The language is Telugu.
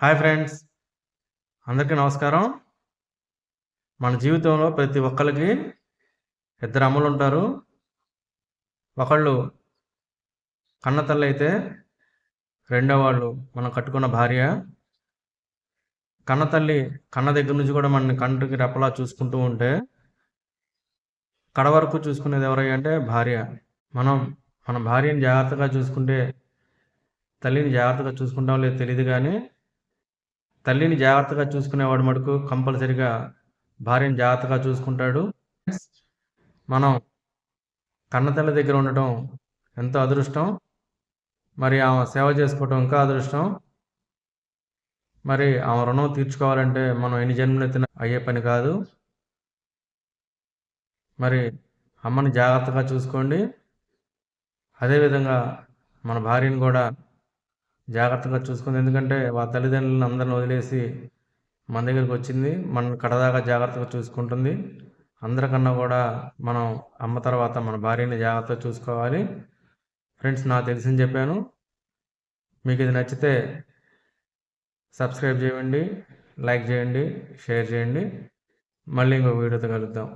Hi friends. అందరికీ నమస్కారం. మన జీవితంలో ప్రతి ఒక్కరికి ఇద్దరు అమ్మలు ఉంటారు. ఒకళ్ళు కన్న తల్లి అయితే రెండో వాళ్ళు మనం కట్టుకున్న భార్య. కన్న తల్లి కన్న దగ్గర నుంచి కూడా మన కంటికి రెప్పలా చూసుకుంటూ ఉంటే కడ వరకు చూసుకునేది ఎవరై అంటే భార్య. మనం మన భార్యని జాగ్రత్తగా చూసుకుంటే తల్లిని జాగ్రత్తగా చూసుకుంటాం లేదు తెలియదు కానీ తల్లిని జాగ్రత్తగా చూసుకునేవాడు మటుకు కంపల్సరిగా భార్యను జాగ్రత్తగా చూసుకుంటాడు. మనం కన్నతల్లి దగ్గర ఉండటం ఎంతో అదృష్టం. మరి ఆమె సేవ చేసుకోవటం ఇంకా అదృష్టం. మరి ఆమె రుణం తీర్చుకోవాలంటే మనం ఎన్ని జన్మలెత్తిన అయ్యే పని కాదు. మరి అమ్మని జాగ్రత్తగా చూసుకోండి. అదేవిధంగా మన భార్యను కూడా జాగ్రత్తగా చూసుకుంది. ఎందుకంటే వాళ్ళ తల్లిదండ్రులను అందరిని వదిలేసి మన దగ్గరికి వచ్చింది. మన కడదాకా జాగ్రత్తగా చూసుకుంటుంది. అందరికన్నా కూడా మనం అమ్మ తర్వాత మన భార్యని జాగ్రత్తగా చూసుకోవాలి. ఫ్రెండ్స్ నాకు తెలిసింది చెప్పాను. మీకు ఇది నచ్చితే సబ్స్క్రైబ్ చేయండి లైక్ చేయండి షేర్ చేయండి. మళ్ళీ ఇంకో వీడియోతో కలుద్దాం.